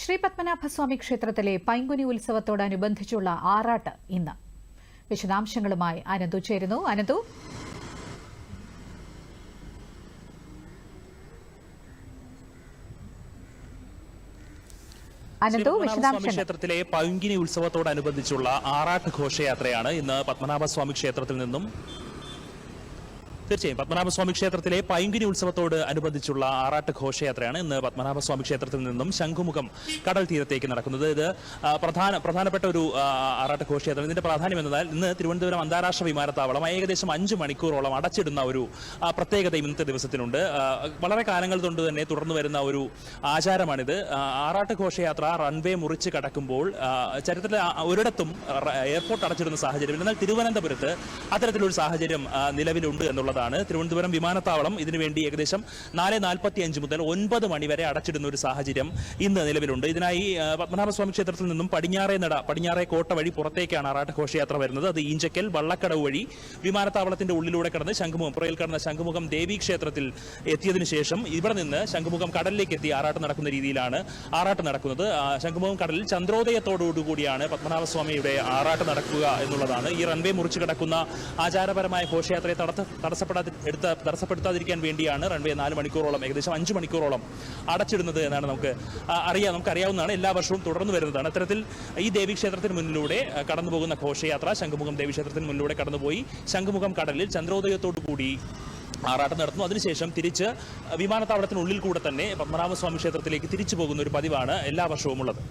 ശ്രീ പത്മനാഭസ്വാമി ക്ഷേത്രത്തിലെ പൈങ്കുനി ഉത്സവത്തോടനുബന്ധിച്ചുള്ള ആറാട്ട് ഇന്ന്. വിശദാംശങ്ങളുമായി അനന്തു ചേരുന്നു. അനന്തു? ക്ഷേത്രത്തിലെ പൈങ്കിനി ഉത്സവത്തോടനുബന്ധിച്ചുള്ള ആറാട്ട് ഘോഷയാത്രയാണ് ഇന്ന് പത്മനാഭസ്വാമി ക്ഷേത്രത്തിൽ നിന്നും തീർച്ചയായും പത്മനാഭസ്വാമി ക്ഷേത്രത്തിലെ പൈങ്കിനി ഉത്സവത്തോട് അനുബന്ധിച്ചുള്ള ആറാട്ട് ഘോഷയാത്രയാണ് ഇന്ന് പത്മനാഭസ്വാമി ക്ഷേത്രത്തിൽ നിന്നും ശംഖുമുഖം കടൽ തീരത്തേക്ക് നടക്കുന്നത്. ഇത് പ്രധാന പ്രധാനപ്പെട്ട ഒരു ആറാട്ട് ഘോഷയാത്ര ഇതിന്റെ പ്രാധാന്യം എന്നാൽ ഇന്ന് തിരുവനന്തപുരം അന്താരാഷ്ട്ര വിമാനത്താവളം ഏകദേശം അഞ്ച് മണിക്കൂറോളം അടച്ചിടുന്ന ഒരു പ്രത്യേകത ഇന്നത്തെ ദിവസത്തിനുണ്ട്. വളരെ കാലങ്ങൾ കൊണ്ട് തന്നെ തുടർന്നു വരുന്ന ഒരു ആചാരമാണിത്. ആറാട്ട് ഘോഷയാത്ര റൺവേ മുറിച്ച് കടക്കുമ്പോൾ ചരിത്രത്തിൽ ഒരിടത്തും എയർപോർട്ട് അടച്ചിടുന്ന സാഹചര്യം. എന്നാൽ തിരുവനന്തപുരത്ത് അത്തരത്തിലൊരു സാഹചര്യം നിലവിലുണ്ട് എന്നുള്ളതാണ് തിരുവനന്തപുരം വിമാനത്താവളം ഇതിനുവേണ്ടി ഏകദേശം നാല് നാൽപ്പത്തി അഞ്ച് മുതൽ ഒൻപത് മണി വരെ അടച്ചിടുന്ന ഒരു സാഹചര്യം ഇന്ന് നിലവിലുണ്ട്. ഇതിനായി പത്മനാഭസ്വാമി ക്ഷേത്രത്തിൽ നിന്നും പടിഞ്ഞാറേ നട പടിഞ്ഞാറേ കോട്ട വഴി പുറത്തേക്കാണ് ആറാട്ട് ഘോഷയാത്ര വരുന്നത്. അത് ഈഞ്ചക്കൽ വള്ളക്കടവ് വഴി വിമാനത്താവളത്തിന്റെ ഉള്ളിലൂടെ കടന്ന് ശംഖുമുഖം പുറയിൽ കടന്ന ശംഖുമുഖം ദേവി ക്ഷേത്രത്തിൽ എത്തിയതിനു ശേഷം ഇവിടെ നിന്ന് ശംഖുമുഖം കടലിലേക്ക് എത്തി ആറാട്ട് നടക്കുന്ന രീതിയിലാണ് ആറാട്ട് നടക്കുന്നത്. ശംഖുമുഖം കടലിൽ ചന്ദ്രോദയത്തോടുകൂടിയാണ് പത്മനാഭസ്വാമിയുടെ ആറാട്ട് നടക്കുക എന്നുള്ളതാണ്. ഈ റൺവേ മുറിച്ച് കിടക്കുന്ന ആചാരപരമായ ഘോഷയാത്രയെ തടസ്സ തടസ്സപ്പെടാതി എടുത്ത തടസ്സപ്പെടുത്താതിരിക്കാൻ വേണ്ടിയാണ് റൺവേ നാല് മണിക്കൂറോളം ഏകദേശം അഞ്ച് മണിക്കൂറോളം അടച്ചിടുന്നത് എന്നാണ് നമുക്ക് അറിയാം നമുക്ക് അറിയാവുന്നതാണ്. എല്ലാ വർഷവും തുടർന്ന് വരുന്നതാണ്. അത്തരത്തിൽ ഈ ദേവീക്ഷേത്രത്തിന് മുന്നിലൂടെ കടന്നുപോകുന്ന കടന്നു പോകുന്ന ഘോഷയാത്ര ശംഖുമുഖം ദേവീക്ഷേത്രത്തിന് മുന്നിലൂടെ കടന്നുപോയി. ശംഖുമുഖം കടലിൽ ചന്ദ്രോദയത്തോടു കൂടി ആറാട്ടം നടത്തുന്നു. അതിനുശേഷം തിരിച്ച് വിമാനത്താവളത്തിനുള്ളിൽ കൂടെ തന്നെ പത്മനാഭസ്വാമി ക്ഷേത്രത്തിലേക്ക് തിരിച്ചു പോകുന്ന ഒരു പതിവാണ് എല്ലാ വർഷവും ഉള്ളത്